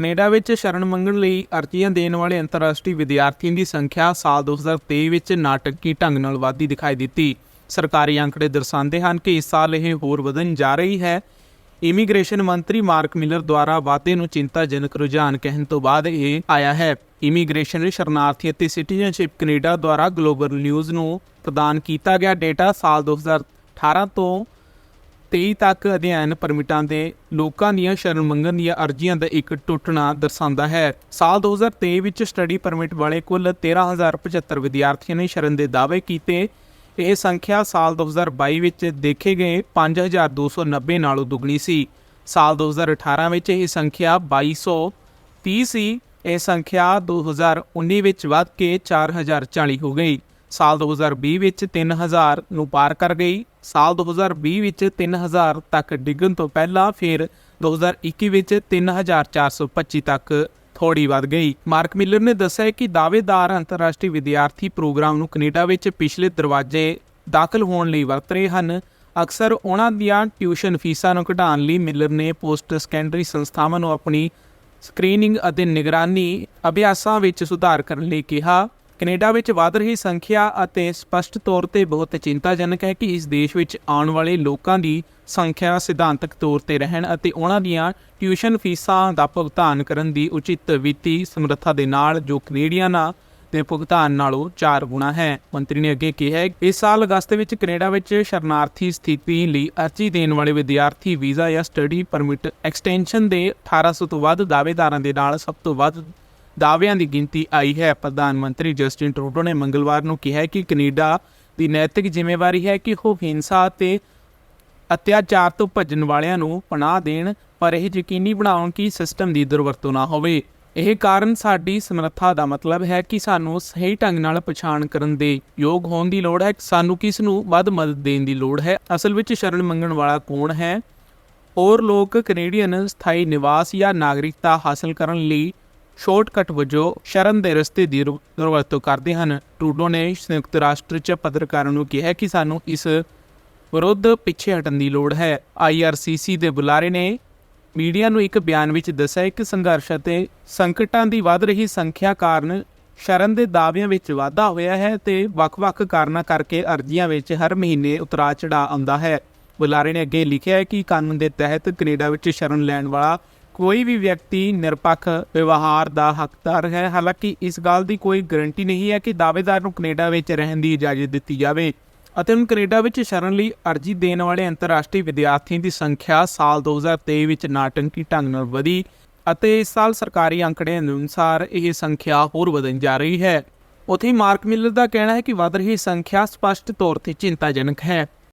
Canada ਵਿੱਚ ਸ਼ਰਨ ਮੰਗਣ ਲਈ ਅਰਜ਼ੀਆਂ ਦੇਣ ਵਾਲੇ ਅੰਤਰਰਾਸ਼ਟਰੀ ਵਿਦਿਆਰਥੀਆਂ ਦੀ ਸੰਖਿਆ ਸਾਲ 2023 ਵਿੱਚ ਨਾਟਕੀ ਢੰਗ ਨਾਲ ਵਾਧੀ ਦਿਖਾਈ ਦਿੱਤੀ। ਸਰਕਾਰੀ ਅੰਕੜੇ ਦਰਸਾਉਂਦੇ ਹਨ ਕਿ ਇਸ ਸਾਲ ਇਹ ਹੋਰ ਵਧਣ ਜਾ ਰਹੀ ਹੈ। ਇਮੀਗ੍ਰੇਸ਼ਨ ਮੰਤਰੀ ਮਾਰਕ ਮਿਲਰ ਦੁਆਰਾ ਵਾਧੇ ਨੂੰ ਚਿੰਤਾਜਨਕ ਰੁਝਾਨ ਕਹਿਣ ਤੋਂ ਬਾਅਦ ਇਹ ਆਇਆ ਹੈ। ਇਮੀਗ੍ਰੇਸ਼ਨ ਸ਼ਰਨਾਰਥੀ ਅਤੇ ਸਿਟੀਜ਼ਨਸ਼ਿਪ ਕੈਨੇਡਾ ਦੁਆਰਾ ਗਲੋਬਲ ਨਿਊਜ਼ ਨੂੰ ਪ੍ਰਦਾਨ ਕੀਤਾ ਗਿਆ ਡੇਟਾ ਸਾਲ 2018 ਤੋਂ 23 ਤੱਕ ਅਧਿਐਨ ਪਰਮਿਟਾਂ ਦੇ ਲੋਕਾਂ ਦੀਆਂ ਸ਼ਰਨ ਮੰਗਣ ਦੀਆਂ ਅਰਜ਼ੀਆਂ ਦਾ ਇੱਕ ਟੁੱਟਣਾ ਦਰਸਾਉਂਦਾ ਹੈ। ਸਾਲ 2023 ਵਿੱਚ ਸਟੱਡੀ ਪਰਮਿਟ ਵਾਲੇ ਕੁੱਲ 13075 ਵਿਦਿਆਰਥੀਆਂ ਨੇ ਸ਼ਰਨ ਦੇ ਦਾਅਵੇ ਕੀਤੇ। ਇਹ ਸੰਖਿਆ ਸਾਲ 2022 ਵਿੱਚ ਦੇਖੇ ਗਏ 5290 ਨਾਲੋਂ ਦੁੱਗਣੀ ਸੀ। ਸਾਲ 2018 ਵਿੱਚ ਇਹ ਸੰਖਿਆ 2230 ਸੀ ਇਹ ਸੰਖਿਆ 2019 ਵਿੱਚ ਵੱਧ ਕੇ 4040 ਹੋ ਗਈ। ਸਾਲ 2020 ਵਿੱਚ 3000 ਨੂੰ ਪਾਰ ਕਰ ਗਈ। ਸਾਲ 2020 ਵਿੱਚ 3000 ਤੱਕ ਡਿੱਗਣ ਤੋਂ ਪਹਿਲਾਂ ਫਿਰ 2021 ਵਿੱਚ 3425 ਤੱਕ ਥੋੜੀ ਵੱਧ ਗਈ। ਮਾਰਕ ਮਿਲਰ ਨੇ ਦੱਸਿਆ ਕਿ ਦਾਅਵੇਦਾਰ ਅੰਤਰਰਾਸ਼ਟਰੀ ਵਿਦਿਆਰਥੀ ਪ੍ਰੋਗਰਾਮ ਨੂੰ ਕੈਨੇਡਾ ਵਿੱਚ ਪਿਛਲੇ ਦਰਵਾਜ਼ੇ ਦਾਖਲ ਹੋਣ ਲਈ ਵਰਤ ਰਹੇ ਹਨ। ਅਕਸਰ ਉਹਨਾਂ ਦੀਆਂ ਟਿਊਸ਼ਨ ਫੀਸਾਂ ਨੂੰ ਘਟਾਉਣ ਲਈ ਮਿਲਰ ਨੇ ਪੋਸਟ ਸੈਕੰਡਰੀ ਸੰਸਥਾਵਾਂ ਨੂੰ ਆਪਣੀ ਸਕਰੀਨਿੰਗ ਅਤੇ ਨਿਗਰਾਨੀ ਅਭਿਆਸਾਂ ਵਿੱਚ ਸੁਧਾਰ ਕਰਨ ਲਈ ਕਿਹਾ। ਕੈਨੇਡਾ ਵਿੱਚ ਵਧ ਰਹੀ ਸੰਖਿਆ ਅਤੇ ਸਪਸ਼ਟ ਤੌਰ ਤੇ ਬਹੁਤ ਚਿੰਤਾਜਨਕ ਹੈ ਕਿ ਇਸ ਦੇਸ਼ ਵਿੱਚ ਆਉਣ ਵਾਲੇ ਲੋਕਾਂ ਦੀ ਸੰਖਿਆ ਸਿਧਾਂਤਕ ਤੌਰ ਤੇ ਰਹਿਣ ਅਤੇ ਉਹਨਾਂ ਦੀਆਂ ਟਿਊਸ਼ਨ ਫੀਸਾਂ ਦਾ ਭੁਗਤਾਨ ਕਰਨ ਦੀ ਉਚਿਤ ਵਿੱਤੀ ਸਮਰੱਥਾ ਦੇ ਨਾਲ ਜੋ ਕੈਨੇਡੀਅਨਾਂ ਦੇ ਭੁਗਤਾਨ ਨਾਲੋਂ 4 ਗੁਣਾ ਹੈ। ਮੰਤਰੀ ਨੇ ਅੱਗੇ ਕਿਹਾ ਇਸ ਸਾਲ ਅਗਸਤ ਵਿੱਚ ਕੈਨੇਡਾ ਵਿੱਚ ਸ਼ਰਨਾਰਥੀ ਸਥਿਤੀ ਲਈ ਅਰਜ਼ੀ ਦੇਣ ਵਾਲੇ ਵਿਦਿਆਰਥੀ ਵੀਜ਼ਾ ਜਾਂ ਸਟੱਡੀ ਪਰਮਿਟ ਐਕਸਟੈਂਸ਼ਨ ਦੇ 1800 ਤੋਂ ਵੱਧ ਦਾਅਵੇਦਾਰਾਂ ਦੇ ਨਾਲ ਸਭ ਤੋਂ ਵੱਧ ਦਾਅਵਿਆਂ ਦੀ ਗਿਣਤੀ ਆਈ ਹੈ। ਪ੍ਰਧਾਨ ਮੰਤਰੀ ਜਸਟਿਨ ਟਰੂਡੋ ਨੇ ਮੰਗਲਵਾਰ ਨੂੰ ਕਿਹਾ ਕਿ ਕੈਨੇਡਾ ਦੀ ਨੈਤਿਕ ਜ਼ਿੰਮੇਵਾਰੀ ਹੈ ਕਿ ਉਹ ਹਿੰਸਾ ਅਤੇ ਅਤਿਆਚਾਰ ਤੋਂ ਭੱਜਣ ਵਾਲਿਆਂ ਨੂੰ ਪਨਾਹ ਦੇਣ, ਪਰ ਇਹ ਯਕੀਨੀ ਬਣਾਉਣ ਕਿ ਸਿਸਟਮ ਦੀ ਦੁਰਵਰਤੋਂ ਨਾ ਹੋਵੇ। ਇਹ ਕਾਰਨ ਸਾਡੀ ਸਮਰੱਥਾ ਦਾ ਮਤਲਬ ਹੈ ਕਿ ਸਾਨੂੰ ਸਹੀ ਢੰਗ ਨਾਲ ਪਛਾਣ ਕਰਨ ਦੇ ਯੋਗ ਹੋਣ ਦੀ ਲੋੜ ਹੈ। ਸਾਨੂੰ ਕਿਸ ਨੂੰ ਵੱਧ ਮਦਦ ਦੇਣ ਦੀ ਲੋੜ ਹੈ। ਅਸਲ ਵਿੱਚ ਸ਼ਰਨ ਮੰਗਣ ਵਾਲਾ ਕੌਣ ਹੈ? ਹੋਰ ਲੋਕ ਕੈਨੇਡੀਅਨ ਸਥਾਈ ਨਿਵਾਸ ਜਾਂ ਨਾਗਰਿਕਤਾ ਹਾਸਲ ਕਰਨ ਲਈ ਸ਼ਾਰਟਕਟ ਵਜੋਂ ਸ਼ਰਨ ਦੇ ਰਸਤੇ ਦੀ ਦੁਰ- ਦੁਰਵਰਤੋਂ ਕਰਦੇ ਹਨ। ਟਰੂਡੋ ਨੇ ਸੰਯੁਕਤ ਰਾਸ਼ਟਰ 'ਚ ਪੱਤਰਕਾਰਾਂ ਨੂੰ ਕਿਹਾ ਕਿ ਸਾਨੂੰ ਇਸ ਵਿਰੁੱਧ ਪਿੱਛੇ ਹਟਣ ਦੀ ਲੋੜ ਹੈ। ਆਈਆਰਸੀਸੀ ਦੇ ਬੁਲਾਰੇ ਨੇ ਮੀਡੀਆ ਨੂੰ ਇੱਕ ਬਿਆਨ ਵਿੱਚ ਦੱਸਿਆ ਕਿ ਸੰਘਰਸ਼ ਅਤੇ ਸੰਕਟਾਂ ਦੀ ਵੱਧ ਰਹੀ ਸੰਖਿਆ ਕਾਰਨ ਸ਼ਰਨ ਦੇ ਦਾਅਵਿਆਂ ਵਿੱਚ ਵਾਧਾ ਹੋਇਆ ਹੈ ਤੇ ਵੱਖ-ਵੱਖ ਕਾਰਨਾਂ ਕਰਕੇ ਅਰਜ਼ੀਆਂ ਵਿੱਚ ਹਰ ਮਹੀਨੇ ਉਤਰਾਅ ਚੜਾਅ ਆਉਂਦਾ ਹੈ। ਬੁਲਾਰੇ ਨੇ ਅੱਗੇ ਲਿਖਿਆ ਹੈ ਕਿ ਕਾਨੂੰਨ ਦੇ ਤਹਿਤ ਕੈਨੇਡਾ ਵਿੱਚ ਸ਼ਰਨ ਲੈਣ ਵਾਲਾ ਕੋਈ ਵੀ ਵਿਅਕਤੀ ਨਿਰਪੱਖ ਵਿਵਹਾਰ ਦਾ ਹੱਕਦਾਰ ਹੈ, ਹਾਲਾਂਕਿ ਇਸ ਗੱਲ ਦੀ ਕੋਈ ਗਾਰੰਟੀ ਨਹੀਂ ਹੈ ਕਿ ਦਾਅਵੇਦਾਰ ਨੂੰ ਕੈਨੇਡਾ ਵਿੱਚ ਰਹਿਣ ਦੀ ਇਜਾਜ਼ਤ ਦਿੱਤੀ ਜਾਵੇ ਅਤੇ ਹੁਣ ਕੈਨੇਡਾ ਵਿੱਚ ਸ਼ਰਨ ਲਈ ਅਰਜ਼ੀ ਦੇਣ ਵਾਲੇ ਅੰਤਰਰਾਸ਼ਟਰੀ ਵਿਦਿਆਰਥੀਆਂ ਦੀ ਸੰਖਿਆ ਸਾਲ 2023 ਵਿੱਚ ਨਾਟਕੀ ਢੰਗ ਨਾਲ ਵਧੀ ਅਤੇ ਇਸ ਸਾਲ ਸਰਕਾਰੀ ਅੰਕੜਿਆਂ ਅਨੁਸਾਰ ਇਹ ਸੰਖਿਆ ਹੋਰ ਵਧਣ ਜਾ ਰਹੀ ਹੈ। ਉੱਥੇ ਮਾਰਕ ਮਿਲਰ ਦਾ ਕਹਿਣਾ ਹੈ ਕਿ ਵਧ ਰਹੀ ਸੰਖਿਆ ਸਪਸ਼ਟ ਤੌਰ ਤੇ ਚਿੰਤਾਜਨਕ ਹੈ।